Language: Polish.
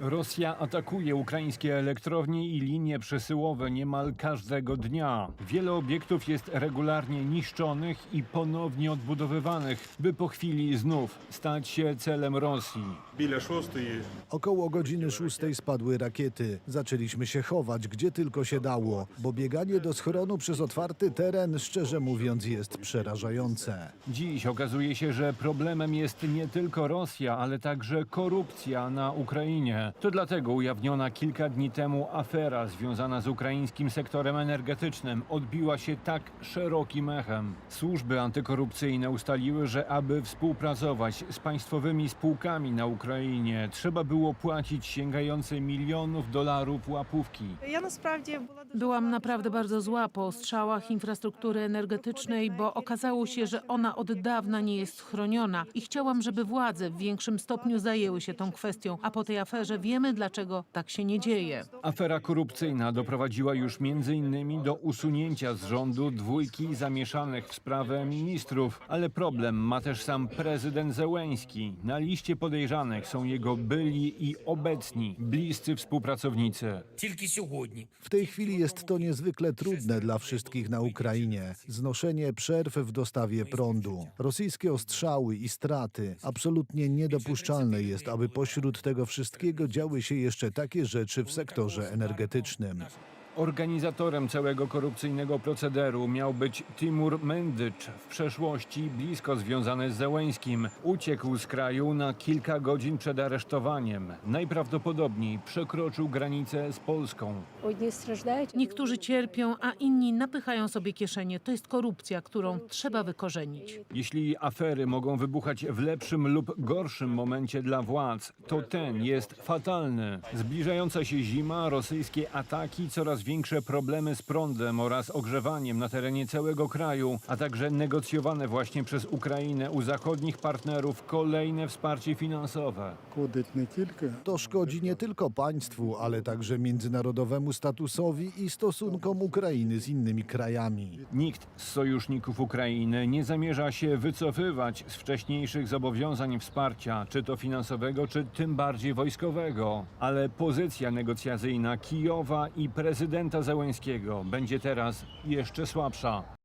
Rosja atakuje ukraińskie elektrownie i linie przesyłowe niemal każdego dnia. Wiele obiektów jest regularnie niszczonych i ponownie odbudowywanych, by po chwili znów stać się celem Rosji. Około godziny szóstej spadły rakiety. Zaczęliśmy się chować, gdzie tylko się dało, bo bieganie do schronu przez otwarty teren, szczerze mówiąc, jest przerażające. Dziś okazuje się, że problemem jest nie tylko Rosja, ale także korupcja na Ukrainie. To dlatego ujawniona kilka dni temu afera związana z ukraińskim sektorem energetycznym odbiła się tak szerokim echem. Służby antykorupcyjne ustaliły, że aby współpracować z państwowymi spółkami na Ukrainie, trzeba było płacić sięgające milionów dolarów łapówki. Byłam naprawdę bardzo zła po strzałach infrastruktury energetycznej, bo okazało się, że ona od dawna nie jest chroniona i chciałam, żeby władze w większym stopniu zajęły się tą kwestią, a po tej aferze wiemy, dlaczego tak się nie dzieje. Afera korupcyjna doprowadziła już m.in. do usunięcia z rządu dwójki zamieszanych w sprawę ministrów, ale problem ma też sam prezydent Zełęński. Na liście podejrzanych są jego byli i obecni bliscy współpracownicy. W tej chwili jest to niezwykle trudne dla wszystkich na Ukrainie. Znoszenie przerw w dostawie prądu. Rosyjskie ostrzały i straty. Absolutnie niedopuszczalne jest, aby pośród tego wszystkiego działy się jeszcze takie rzeczy w sektorze energetycznym. Organizatorem całego korupcyjnego procederu miał być Timur Mendycz, w przeszłości blisko związany z Zełeńskim. Uciekł z kraju na kilka godzin przed aresztowaniem. Najprawdopodobniej przekroczył granicę z Polską. Niektórzy cierpią, a inni napychają sobie kieszenie. To jest korupcja, którą trzeba wykorzenić. Jeśli afery mogą wybuchać w lepszym lub gorszym momencie dla władz, to ten jest fatalny. Zbliżająca się zima, rosyjskie ataki coraz większe problemy z prądem oraz ogrzewaniem na terenie całego kraju, a także negocjowane właśnie przez Ukrainę u zachodnich partnerów kolejne wsparcie finansowe. To szkodzi nie tylko państwu, ale także międzynarodowemu statusowi i stosunkom Ukrainy z innymi krajami. Nikt z sojuszników Ukrainy nie zamierza się wycofywać z wcześniejszych zobowiązań wsparcia, czy to finansowego, czy tym bardziej wojskowego, ale pozycja negocjacyjna Kijowa i prezydenta Zełęńskiego będzie teraz jeszcze słabsza.